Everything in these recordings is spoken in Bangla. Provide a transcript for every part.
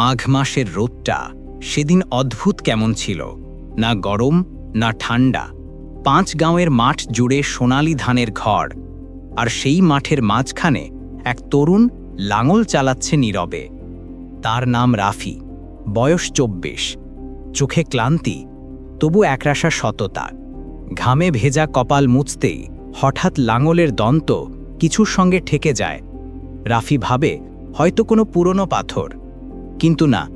মাঘ মাসের রোদটা সেদিন অদ্ভুত কেমন ছিল, না গরম, না ঠান্ডা। পাঁচ গাঁয়ের মাঠ জুড়ে সোনালি ধানের ঘর, আর সেই মাঠের মাঝখানে এক তরুণ লাঙল চালাচ্ছে নীরবে। তার নাম রাফি, বয়স চব্বিশ। চোখে ক্লান্তি, তবু একরাশা সততা। ঘামে ভেজা কপাল মুছতেই হঠাৎ লাঙলের দন্ত কিছুর সঙ্গে ঠেকে যায়। রাফি ভাবে, হয়তো কোনো পুরনো পাথর। কিন্তু না,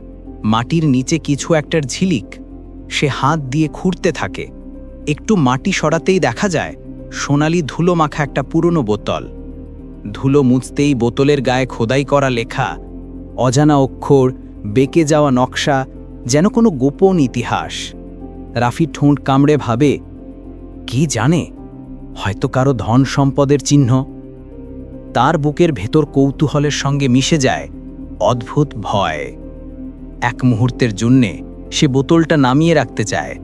মাটির নিচে কিছু একটার ঝিলিক, সে হাত দিয়ে খুঁড়তে থাকে। একটু মাটি সরাতেই দেখা যায়, সোনালি ধুলো মাখা একটা পুরনো বোতল। ধুলো মুছতেই বোতলের গায়ে খোদাই করা লেখা, অজানা অক্ষর, বেঁকে যাওয়া নকশা, যেন কোনো গোপন ইতিহাস। রাফি ঠোঁট কামড়ে ভাবে, কি জানে? হয়তো কারও ধন সম্পদের চিহ্ন? তার বুকের ভেতর কৌতূহলের সঙ্গে মিশে যায় অদ্ভুত ভয়। এক মুহূর্তের জন্যে সে বোতলটা নামিয়ে রাখতে চায়,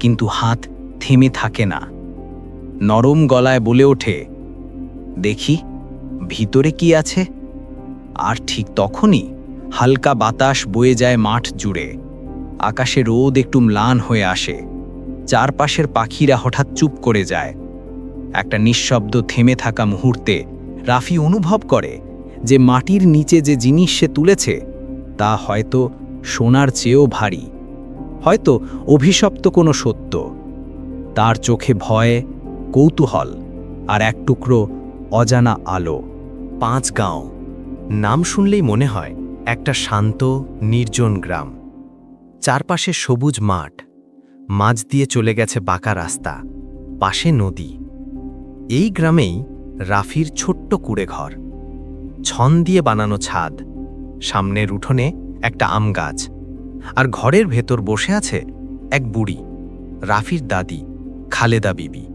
কিন্তু হাত থেমে থাকে না। নরম গলায় বলে ওঠে, দেখি, ভিতরে কি আছে? আর ঠিক তখনই হালকা বাতাস বয়ে যায় মাঠ জুড়ে। আকাশে রোদ একটু ম্লান হয়ে আসে। চারপাশের পাখিরা হঠাৎ চুপ করে যায়। একটা নিঃশব্দ থেমে থাকা মুহূর্তে রাফি অনুভব করে যে মাটির নিচে যে জিনিস সে তুলেছে, তা হয়তো সোনার চেয়েও ভারী, হয়তো অভিশপ্ত কোনো সত্য। তার চোখে ভয়, কৌতূহল আর এক টুকরো অজানা আলো। পাঁচ গাঁও, নাম শুনলেই মনে হয় একটা শান্ত, নির্জন গ্রাম। চারপাশে সবুজ মাঠ, মাঝ দিয়ে চলে গেছে বাঁকা রাস্তা, পাশে নদী। এই গ্রামেই রাফির ছোট্ট কুড়ে ঘর ছন দিয়ে বানানো ছাদ। সামনের উঠোনে একটা আম গাছ। আর ঘরের ভেতর বসে আছে এক বুড়ি, রাফির দাদি, খালেদা বিবি।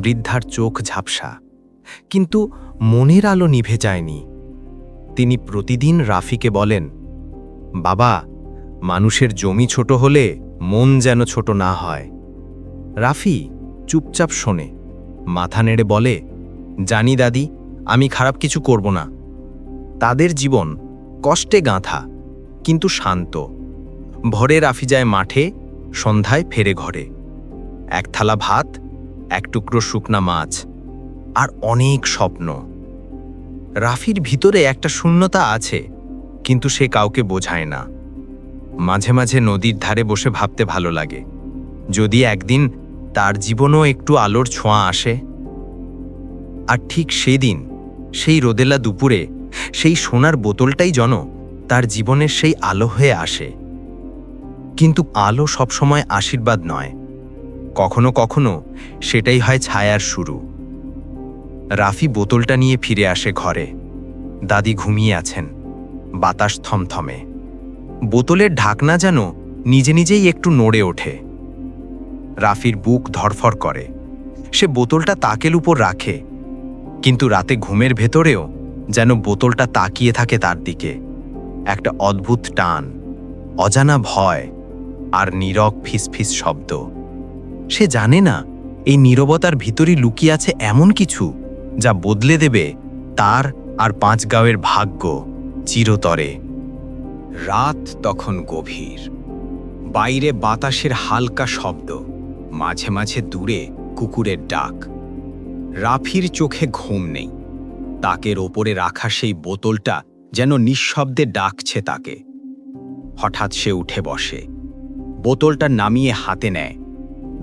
বৃদ্ধার চোখ ঝাপসা, কিন্তু মনের আলো নিভে যায়নি। তিনি প্রতিদিন রাফিকে বলেন, বাবা, মানুষের জমি ছোট হলে মন যেন ছোট না হয়। রাফি চুপচাপ শোনে, মাথা নেড়ে বলে, জানি দাদি আমি খারাপ কিছু করব না। তাদের জীবন কষ্টে গাঁথা, কিন্তু শান্ত। ভরে রাফি যায় মাঠে, সন্ধ্যায় ফেরে ঘরে। এক থালা ভাত, এক টুকরো শুকনা মাছ, আর অনেক স্বপ্ন। রাফির ভিতরে একটা শূন্যতা আছে, কিন্তু সে কাউকে বোঝায় না। মাঝে মাঝে নদীর ধারে বসে ভাবতে ভালো লাগে, যদি একদিন তার জীবনও একটু আলোর ছোঁয়া আসে। আর ঠিক সেদিন সেই রোদেলা দুপুরে সেই সোনার বোতলটাই যেন তার জীবনের সেই আলো হয়ে আসে। কিন্তু আলো সবসময় আশীর্বাদ নয়। কখনো কখনো সেটাই হয় ছায়ার শুরু। রাফি বোতলটা নিয়ে ফিরে আসে ঘরে। দাদি ঘুমিয়ে আছেন। বাতাস থমথমে। বোতলের ঢাকনা যেন নিজে নিজেই একটু নড়ে ওঠে। রাফির বুক ধরফর করে। সে বোতলটা তাকের উপর রাখে। কিন্তু রাতে ঘুমের ভেতরেও যেন বোতলটা তাকিয়ে থাকে তার দিকে। একটা অদ্ভুত টান, অজানা ভয় আর নীরব ফিসফিস শব্দ। সে জানে না এই নীরবতার ভিতরই লুকিয়ে আছে এমন কিছু যা বদলে দেবে তার আর পাঁচ গাঁয়ের ভাগ্য চিরতরে। রাত তখন গভীর। বাইরে বাতাসের হালকা শব্দ, মাঝে মাঝে দূরে কুকুরের ডাক। রাফির চোখে ঘুম নেই। তাকের ওপরে রাখা সেই বোতলটা যেন নিঃশব্দে ডাকছে তাকে। হঠাৎ সে উঠে বসে। বোতলটা নামিয়ে হাতে নেয়।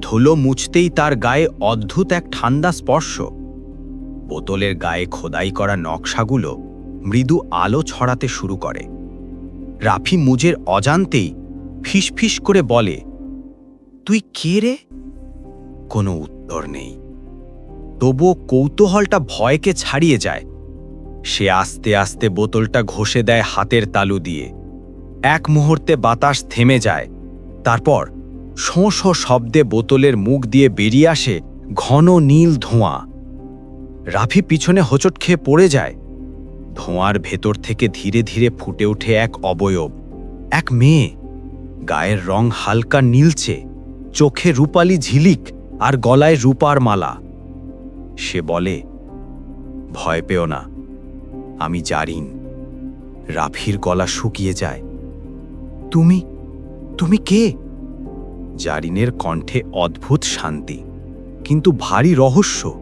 ধুলো মুছতেই তার গায়ে অদ্ভুত এক ঠান্ডা স্পর্শ। বোতলের গায়ে খোদাই করা নকশাগুলো মৃদু আলো ছড়াতে শুরু করে। রাফি মুজের অজান্তেই ফিসফিস করে বলে, তুই কে রে? কোনো উত্তর নেই। তবুও কৌতূহলটা ভয়কে ছাড়িয়ে যায়। সে আস্তে আস্তে বোতলটা ঘষে দেয় হাতের তালু দিয়ে। এক মুহূর্তে বাতাস থেমে যায়। তারপর শোঁ শোঁ শব্দে বোতলের মুখ দিয়ে বেরিয়ে আসে ঘন নীল ধোঁয়া। রাফি পিছনে হোঁচট খেয়ে পড়ে যায়। ধোঁয়ার ভেতর থেকে ধীরে ধীরে ফুটে ওঠে এক অবয়ব। এক মেয়ে। গায়ের রং হালকা নীলচে। চোখে রূপালি ঝিলিক আর গলায় রূপার মালা। সে বলে, ভয় পেও না, আমি জারিন। রাফির গলা শুকিয়ে যায়। তুমি তুমি কে? জারিনের কণ্ঠে অদ্ভুত শান্তি, কিন্তু ভারী রহস্য।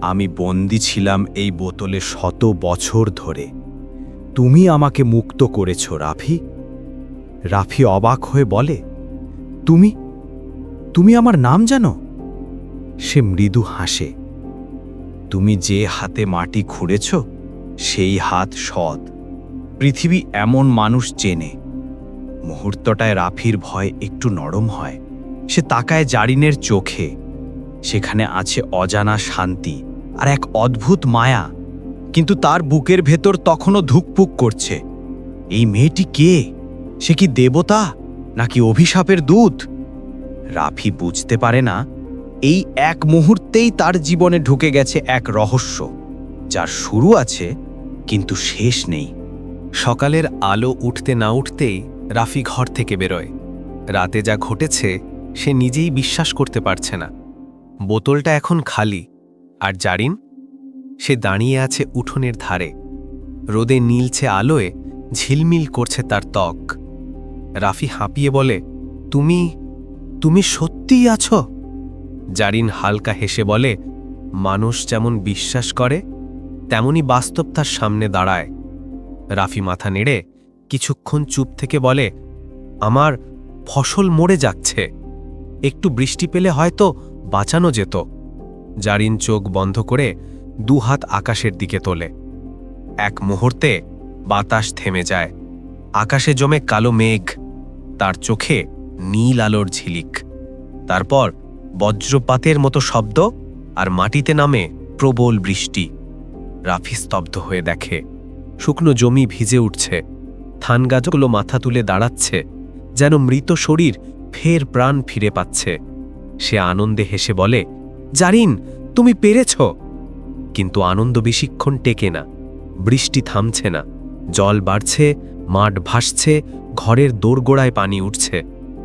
আমি বন্দি ছিলাম এই বোতলে শত বছর ধরে। তুমি আমাকে মুক্ত করেছ, রাফি। রাফি অবাক হয়ে বলে, তুমি তুমি আমার নাম জানো? সে মৃদু হাসে। তুমি যে হাতে মাটি খুঁড়েছ, সেই হাত সৎ। পৃথিবী এমন মানুষ চেনে। মুহূর্তটায় রাফির ভয় একটু নরম হয়। সে তাকায় জারিনের চোখে। সেখানে আছে অজানা শান্তি আর এক অদ্ভুত মায়া। কিন্তু তার বুকের ভেতর তখনও ধুকপুক করছে। এই মেয়েটি কে? সে কি দেবতা নাকি অভিশাপের দূত? রাফি বুঝতে পারে না। এই এক মুহূর্তেই তার জীবনে ঢুকে গেছে এক রহস্য, যার শুরু আছে কিন্তু শেষ নেই। সকালের আলো উঠতে না উঠতেই রাফি ঘর থেকে বেরোয়। রাতে যা ঘটেছে, সে নিজেই বিশ্বাস করতে পারছে না। বোতলটা এখন খালি, আর জারিন? সে দাঁড়িয়ে আছে উঠোনের ধারে। রোদে নীলছে আলোয় ঝিলমিল করছে তার ত্বক। রাফি হাঁপিয়ে বলে, তুমি তুমি সত্যিই আছো? জারিন হালকা হেসে বলে, মানুষ যেমন বিশ্বাস করে, তেমনি বাস্তব তার সামনে দাঁড়ায়। রাফি মাথা নেড়ে কিছুক্ষণ চুপ থেকে বলে, আমার ফসল মরে যাচ্ছে। একটু বৃষ্টি পেলে হয়তো বাঁচানো যেত। জারিন চোখ বন্ধ করে দুহাত আকাশের দিকে তোলে। এক মুহূর্তে বাতাস থেমে যায়। আকাশে জমে কালো মেঘ, তার চোখে নীল আলোর ঝিলিক। তারপর বজ্রপাতের মতো শব্দ আর মাটিতে নামে প্রবল বৃষ্টি। রাফি স্তব্ধ হয়ে দেখে, শুকনো জমি ভিজে উঠছে। থান গাছগুলো মাথা তুলে দাঁড়াচ্ছে, যেন মৃত শরীর ফের প্রাণ ফিরে পাচ্ছে। সে আনন্দে হেসে বলে, জারিন, তুমি পেরেছ। কিন্তু আনন্দ বেশিক্ষণ টেকে না, বৃষ্টি থামছে না, জল বাড়ছে, মাঠ ভাসছে, ঘরের দোরগোড়ায় পানি উঠছে।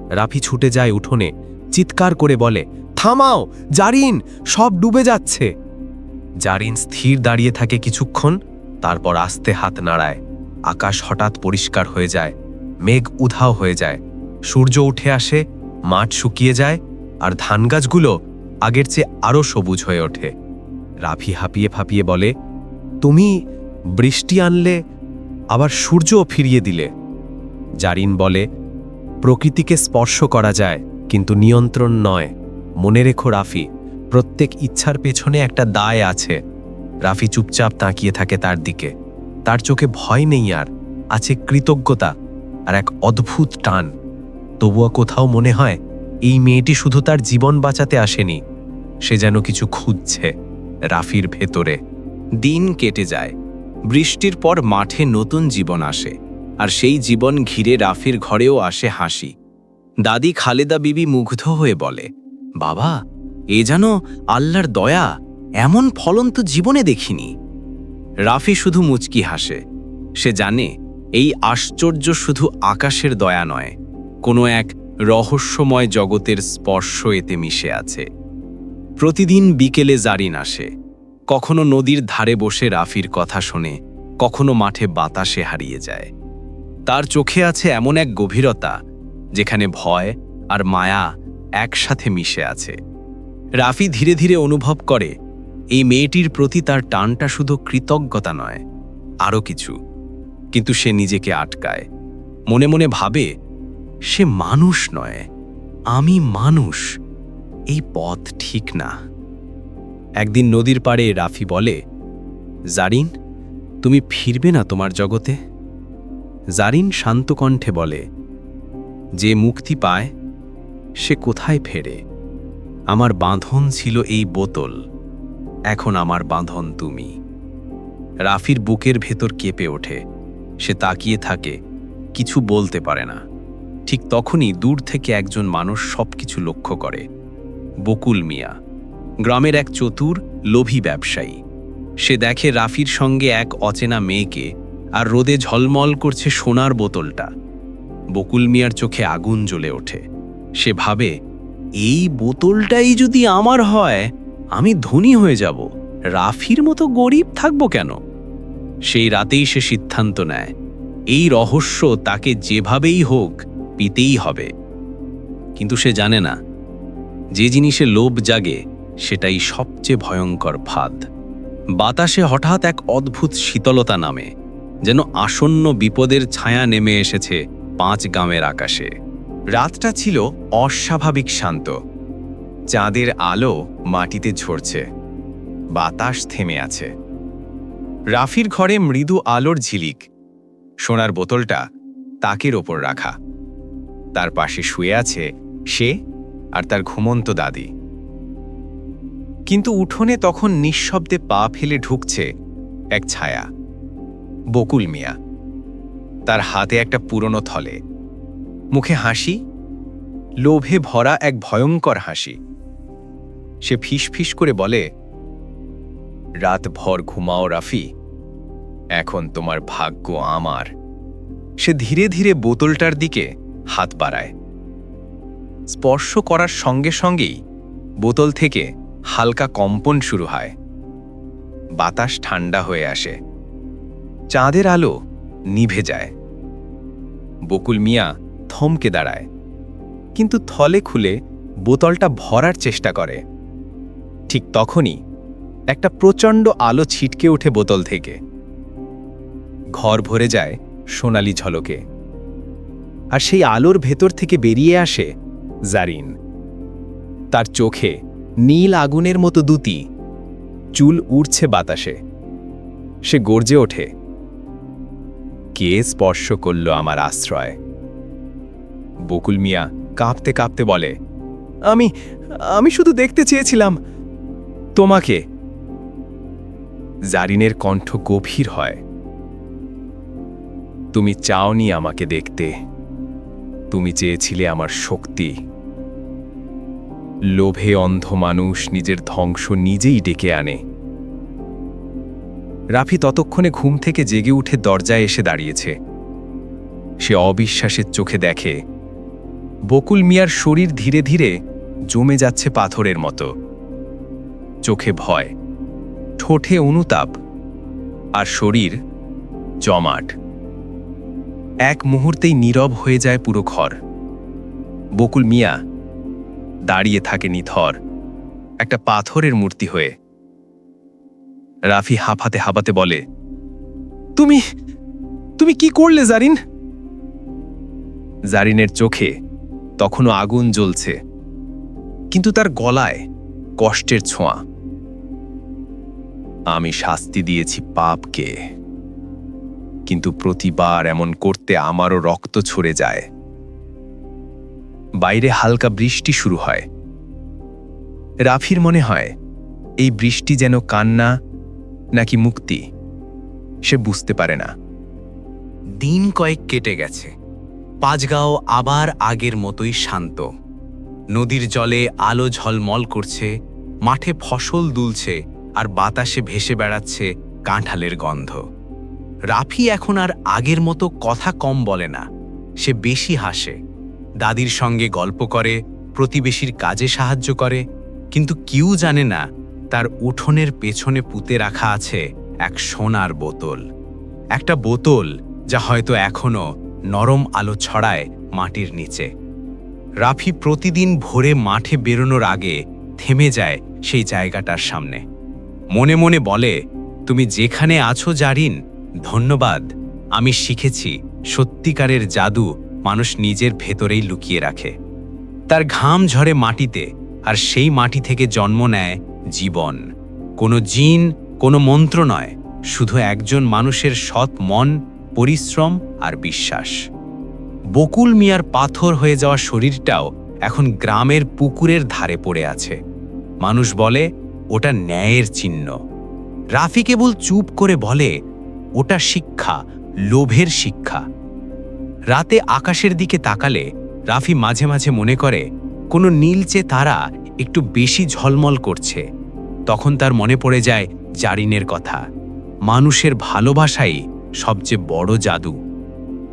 রাফি ছুটে যায় উঠোনে চিৎকার করে বলে, থামাও, জারিন, সব ডুবে যাচ্ছে। জারিন স্থির দাঁড়িয়ে থাকে কিছুক্ষণ, তারপর আস্তে হাত নাড়ায়। আকাশ হঠাৎ পরিষ্কার হয়ে যায়, মেঘ উধাও হয়ে যায়। সূর্য উঠে আসে, মাঠ শুকিয়ে যায়, আর ধান গাছগুলো আগের চেয়ে আরও সবুজ হয়ে ওঠে। রাফি হাঁপিয়ে ফাঁপিয়ে বলে, তুমি বৃষ্টি আনলে, আবার সূর্যও ফিরিয়ে দিলে। জারিন বলে, প্রকৃতিকে স্পর্শ করা যায়। কিন্তু নিয়ন্ত্রণ নয়। মনে রেখো রাফি, প্রত্যেক ইচ্ছার পেছনে একটা দায় আছে। রাফি চুপচাপ তাকিয়ে থাকে তার দিকে। তার চোখে ভয় নেই আর, আছে কৃতজ্ঞতা আর এক অদ্ভুত টান। তবুও কোথাও মনে হয়, এই মেয়েটি শুধু তার জীবন বাঁচাতে আসেনি। সে যেন কিছু খুঁজছে রাফির ভেতরে। দিন কেটে যায়, বৃষ্টির পর মাঠে নতুন জীবন আসে, আর সেই জীবন ঘিরে রাফির ঘরেও আসে হাসি। দাদি খালেদা বিবি মুগ্ধ হয়ে বলে, বাবা, এ যেন আল্লাহর দয়া, এমন ফলন তো জীবনে দেখিনি। রাফি শুধু মুচকি হাসে। সে জানে, এই আশ্চর্য শুধু আকাশের দয়া নয়, কোনো এক রহস্যময় জগতের স্পর্শ এতে মিশে আছে। প্রতিদিন বিকেলে জারিন আসে। কখনো নদীর ধারে বসে রাফির কথা শোনে, কখনো মাঠে বাতাসে হারিয়ে যায়। তার চোখে আছে এমন এক গভীরতা যেখানে ভয় আর মায়া একসাথে মিশে আছে। রাফি ধীরে ধীরে অনুভব করে, এই মেয়েটির প্রতি তার টানটা শুধু কৃতজ্ঞতা নয়, আরও কিছু। কিন্তু সে নিজেকে আটকায়। মনে মনে ভাবে, সে মানুষ নয়, আমি মানুষ, এই পথ ঠিক না। একদিন নদীর পাড়ে রাফি বলে, জারিন, তুমি ফিরবে না তোমার জগতে? জারিন শান্ত কণ্ঠে বলে যে মুক্তি পায়, সে কোথায় ফেরে? আমার বাঁধন ছিল এই বোতল, এখন আমার বাঁধন তুমি। রাফির বুকের ভেতর কেঁপে ওঠে, সে তাকিয়ে থাকে, কিছু বলতে পারে না। ঠিক তখনই দূর থেকে একজন মানুষ সবকিছু লক্ষ্য করে। বকুল মিয়া, গ্রামের এক চতুর, লোভী ব্যবসায়ী। সে দেখে রাফির সঙ্গে এক অচেনা মেয়েকে, আর রোদে ঝলমল করছে সোনার বোতলটা। বকুল মিয়ার চোখে আগুন জ্বলে ওঠে। সে ভাবে, এই বোতলটাই যদি আমার হয়, আমি ধনী হয়ে যাব। রাফির মতো গরিব থাকব কেন? সেই রাতেই সে সিদ্ধান্ত নেয়। এই রহস্য তাকে যেভাবেই হোক পিতেই হবে। কিন্তু সে জানে না, যে জিনিসে লোভ জাগে, সেটাই সবচেয়ে ভয়ঙ্কর ফাঁদ। বাতাসে হঠাৎ এক অদ্ভুত শীতলতা নামে, যেন আসন্ন বিপদের ছায়া নেমে এসেছে পাঁচ গ্রামের আকাশে। রাতটা ছিল অস্বাভাবিক শান্ত। চাঁদের আলো মাটিতে ঝরছে। বাতাস থেমে আছে। রাফির ঘরে মৃদু আলোর ঝিলিক। সোনার বোতলটা তাকের ওপর রাখা। তার পাশে শুয়ে আছে সে আর তার ঘুমন্ত দাদি। কিন্তু উঠোনে তখন নিঃশব্দে পা ফেলে ঢুকছে এক ছায়া। বকুল মিয়া। তার হাতে একটা পুরনো থলে। মুখে হাসি, লোভে ভরা এক ভয়ঙ্কর হাসি। সে ফিস করে বলে, রাত ভর ঘুমাও রাফি, এখন তোমার ভাগ্য আমার। সে ধীরে ধীরে বোতলটার দিকে হাত বাড়ায়। স্পর্শ করার সঙ্গে সঙ্গেই বোতল থেকে হালকা কম্পন শুরু হয়। বাতাস ঠান্ডা হয়ে আসে। চাঁদের আলো নিভে যায়। বকুল মিয়া থমকে দাঁড়ায়। কিন্তু থলে খুলে বোতলটা ভরার চেষ্টা করে। ঠিক তখনই একটা প্রচণ্ড আলো ছিটকে ওঠে বোতল থেকে। ঘর ভরে যায় সোনালি ঝলকে। আর সেই আলোর ভেতর থেকে বেরিয়ে আসে জারিন। তার চোখে নীল আগুনের মতো দুতি। চুল উড়ছে বাতাসে। সে গর্জে ওঠে। কে স্পর্শ করল আমার আশ্রয়। বকুল মিয়া কাঁপতে কাঁপতে বলে, আমি আমি শুধু দেখতে চেয়েছিলাম। তোমাকে? জারিনের কণ্ঠ গভীর হয়। তুমি চাওনি আমাকে দেখতে। তুমি চেয়েছিলে আমার শক্তি। লোভে অন্ধ মানুষ নিজের ধ্বংস নিজেই ডেকে আনে। রাফি ততক্ষণে ঘুম থেকে জেগে উঠে দরজায় এসে দাঁড়িয়েছে। সে অবিশ্বাসের চোখে দেখে, বকুল মিয়ার শরীর ধীরে ধীরে জমে যাচ্ছে পাথরের মতো। চোখে ভয়, ঠোঁটে অনুতাপ, আর শরীর জমাট। এক মুহূর্তেই নীরব হয়ে যায় পুরো ঘর। বকুল মিয়া দাঁড়িয়ে থাকে নিথর, একটা পাথরের মূর্তি হয়ে। রাফি হাফাতে হাঁপাতে বলে, তুমি তুমি কি করলে, জারিন? জারিনের চোখে তখনও আগুন জ্বলছে, কিন্তু তার গলায় কষ্টের ছোঁয়া। আমি শাস্তি দিয়েছি পাপকে, কিন্তু প্রতিবার এমন করতে আমারও রক্ত ছড়ে যায়। বাইরে হালকা বৃষ্টি শুরু হয়। রাফির মনে হয়, এই বৃষ্টি যেন কান্না নাকি মুক্তি? সে বুঝতে পারে না। দিন কয়েক কেটে গেছে। পাঁচগাঁও আবার আগের মতোই শান্ত। নদীর জলে আলো ঝলমল করছে, মাঠে ফসল দুলছে আর বাতাসে ভেসে বেড়াচ্ছে কাঁঠালের গন্ধ। রাফি এখন আর আগের মতো কথা কম বলে না, সে বেশি হাসে। দাদির সঙ্গে গল্প করে, প্রতিবেশীর কাজে সাহায্য করে, কিন্তু কেউ জানে না তার উঠোনের পেছনে পুঁতে রাখা আছে এক সোনার বোতল। একটা বোতল যা হয়তো এখনও নরম আলো ছড়ায় মাটির নিচে। রাফি প্রতিদিন ভোরে মাঠে বেরোনোর আগে থেমে যায় সেই জায়গাটার সামনে। মনে মনে বলে, তুমি যেখানে আছো জারিন, ধন্যবাদ। আমি শিখেছি সত্যিকারের জাদু মানুষ নিজের ভেতরেই লুকিয়ে রাখে। তার ঘাম ঝরে মাটিতে, আর সেই মাটি থেকে জন্ম নেয় জীবন। কোনো জিন, কোনো মন্ত্র নয়, শুধু একজন মানুষের সৎ মন, পরিশ্রম আর বিশ্বাস। বকুল মিয়ার পাথর হয়ে যাওয়া শরীরটাও এখন গ্রামের পুকুরের ধারে পড়ে আছে। মানুষ বলে, ওটা ন্যায়ের চিহ্ন। রাফি কেবল চুপ করে বলে, ওটা শিক্ষা, লোভের শিক্ষা। রাতে আকাশের দিকে তাকালে রাফি মাঝে মাঝে মনে করে, কোনো নীলচে তারা একটু বেশি ঝলমল করছে, তখন তার মনে পড়ে যায় জারিনের কথা। মানুষের ভালোবাসাই সবচেয়ে বড় জাদু।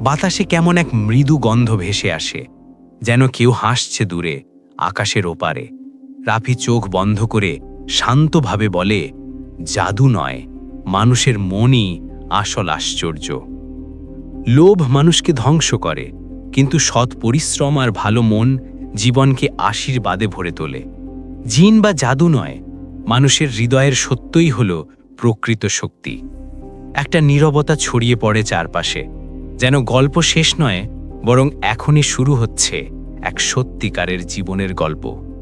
বাতাসে কেমন এক মৃদু গন্ধ ভেসে আসে, যেন কেউ হাসছে দূরে, আকাশের ওপারে। রাফি চোখ বন্ধ করে শান্তভাবে বলে, জাদু নয়, মানুষের মনই আসল আশ্চর্য। লোভ মানুষকে ধ্বংস করে, কিন্তু সৎ পরিশ্রম আর ভালো মন জীবনকে আশীর্বাদে ভরে তোলে। জিন বা জাদু নয়, মানুষের হৃদয়ের সত্যই হল প্রকৃত শক্তি। একটা নীরবতা ছড়িয়ে পড়ে চারপাশে, যেন গল্প শেষ নয়, বরং এখনই শুরু হচ্ছে এক সত্যিকারের জীবনের গল্প।